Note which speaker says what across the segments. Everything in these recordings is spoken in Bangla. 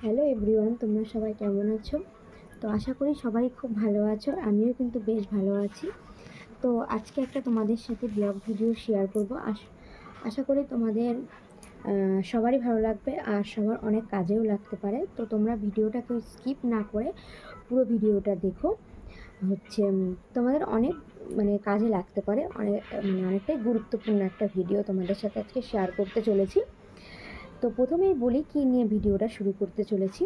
Speaker 1: হ্যালো এভরিওয়ান, তোমরা সবাই কেমন আছো? তো আশা করি সবাই খুব ভালো আছো, আমিও কিন্তু বেশ ভালো আছি। তো আজকে একটা তোমাদের সাথে ব্লগ ভিডিও শেয়ার করব। আশ- করি তোমাদের সবারই ভালো লাগবে আর সবার অনেক কাজেও লাগতে পারে। তো তোমরা ভিডিওটাকে স্কিপ না করে পুরো ভিডিওটা দেখো। হচ্ছে তোমাদের অনেক মানে কাজে লাগতে পারে। অনেক মানে অনেকটাই গুরুত্বপূর্ণ একটা ভিডিও তোমাদের সাথে আজকে শেয়ার করতে চলেছি। তো প্রথমেই বলি কী নিয়ে ভিডিওটা শুরু করতে চলেছি।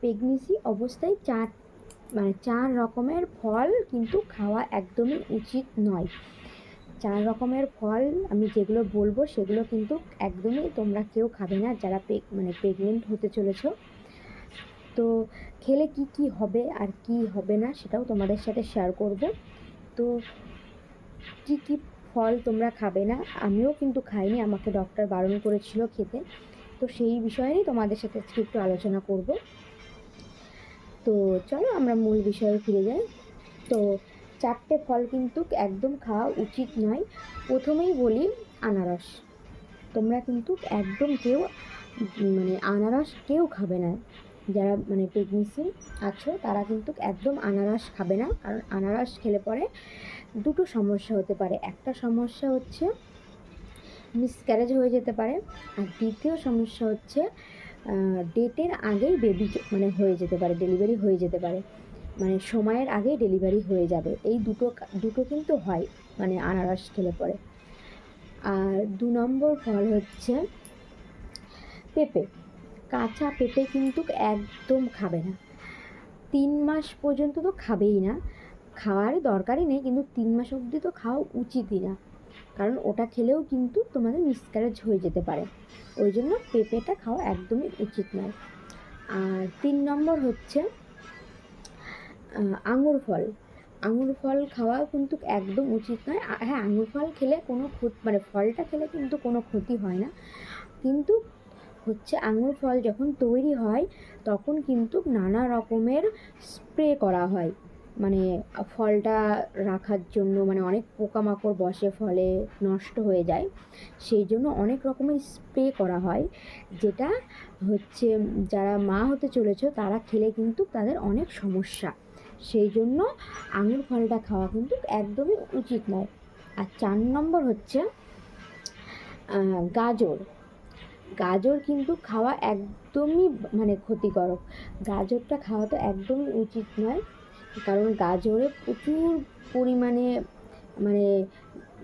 Speaker 1: প্রেগনেন্সি অবস্থায় চার মানে চার রকমের ফল কিন্তু খাওয়া একদমই উচিত নয়। চার রকমের ফল আমি যেগুলো বলব সেগুলো কিন্তু একদমই তোমরা কেউ খাবে না যারা মানে প্রেগনেন্ট হতে চলেছো। তো খেলে কি কি হবে আর কি হবে না সেটাও তোমাদের সাথে শেয়ার করব। তো কি কি ফল তোমরা খাবে না। আমিও কিন্তু খাইনি, আমাকে ডক্টর বারণ করেছিল খেতে। তো সেই বিষয়ে নিয়ে তোমাদের সাথে আজকে একটু আলোচনা করব। তো চলো আমরা মূল বিষয়ে ফিরে যাই। তো চারটে ফল কিন্তু একদম খাওয়া উচিত নয়। প্রথমেই বলি আনারস। তোমরা কিন্তু একদম কেউ মানে আনারস কেউ খাবে না। যারা মানে প্রেগনেন্সি আছো, তারা কিন্তু একদম আনারস খাবে না। কারণ আনারস খেলে পরে দুটো সমস্যা হতে পারে। একটা সমস্যা হচ্ছে মিসক্যারেজ হয়ে যেতে পারে। আর দ্বিতীয় সমস্যা হচ্ছে ডেটের আগেই বেবি মানে হয়ে যেতে পারে ডেলিভারি হয়ে যেতে পারে। মানে সময়ের আগেই ডেলিভারি হয়ে যাবে। এই দুটো দুটো কিন্তু হয় মানে আনারস খেলে পরে। আর দু নম্বর ফল হচ্ছে পেঁপে। কাঁচা পেঁপে কিন্তু একদম খাবে না। তিন মাস পর্যন্ত তো খাবেই না। খাওয়ার দরকারই নেই, কিন্তু তিন মাস অবধি তো খাওয়া উচিতই না। কারণ ওটা খেলেও কিন্তু তোমাদের মিসক্যারেজ হয়ে যেতে পারে। ওই জন্য পেঁপেটা খাওয়া একদমই উচিত নয়। আর তিন নম্বর হচ্ছে আঙুর ফল। আঙুর ফল খাওয়া কিন্তু একদম উচিত নয়। হ্যাঁ আঙুর ফল খেলে কোনো ক্ষতি মানে ফলটা খেলে কিন্তু কোনো ক্ষতি হয় না। কিন্তু হচ্ছে আঙুর ফল যখন তৈরি হয়, তখন কিন্তু নানা রকমের স্প্রে করা হয়। মানে ফলটা রাখার জন্য মানে অনেক পোকামাকড় বসে, ফলে নষ্ট হয়ে যায়। সেই জন্য অনেক রকমের স্প্রে করা হয়, যেটা হচ্ছে যারা মা হতে চলেছে, তারা খেলে কিন্তু তাদের অনেক সমস্যা। সেই জন্য আঙুর ফলটা খাওয়া কিন্তু একদমই উচিত নয়। আর চার নম্বর হচ্ছে গাজর। গাজর কিন্তু খাওয়া একদমই মানে ক্ষতিকারক গাজরটা খাওয়া তো একদমই উচিত নয়, কারণ গাজরে প্রচুর পরিমাণে মানে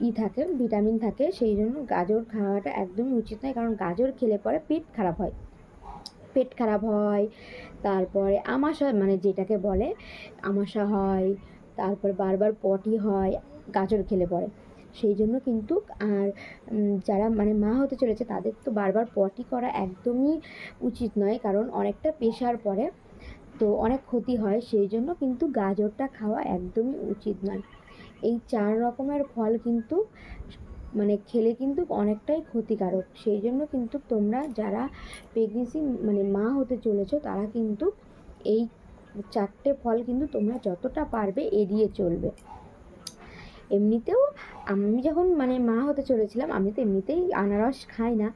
Speaker 1: ই থাকে, ভিটামিন থাকে, সেই জন্য গাজর খাওয়াটা একদমই উচিত নয়, কারণ গাজর খেলে পরে পেট খারাপ হয়। পেট খারাপ হয়, তারপরে আমাশা মানে যেটাকে বলে, আমাশা হয়, তারপর বারবার পটি হয়, গাজর খেলে পরে। সেই জন্য কিন্তু আর যারা মানে মা হতে চলেছে তাদের তো বারবার পটি করা একদমই উচিত নয়, কারণ অনেকটা প্রেশার পরে তো অনেক ক্ষতি হয়, সেই জন্য কিন্তু গাজরটা খাওয়া একদমই উচিত নয়। এই চার রকমের ফল কিন্তু মানে খেলে কিন্তু অনেকটাই ক্ষতিকারক, সেই জন্য কিন্তু তোমরা যারা প্রেগনেন্সি মানে মা হতে চলেছো তারা কিন্তু এই চারটে ফল কিন্তু তোমরা যতটা পারবে এড়িয়ে চলবে। এমনিতেও আমি যখন মানে মা হতে চলেছিলাম, আমি তো এমনিতেই আনারস খাই না।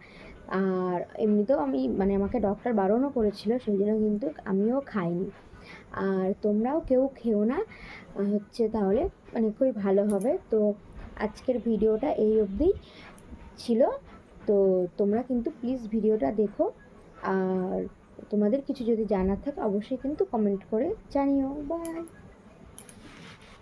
Speaker 1: আর এমনিতেও আমি মানে আমাকে ডক্টর বারণও করেছিল, সেই জন্য কিন্তু আমিও খাইনি। আর তোমরাও কেউ খেও না। হচ্ছে তাহলে মানে খুবই ভালো হবে। তো আজকের ভিডিওটা এই অবধি ছিল। তো তোমরা কিন্তু প্লিজ ভিডিওটা দেখো। আর তোমাদের কিছু যদি জানার থাকে, অবশ্যই কিন্তু কমেন্ট করে জানিও। বাই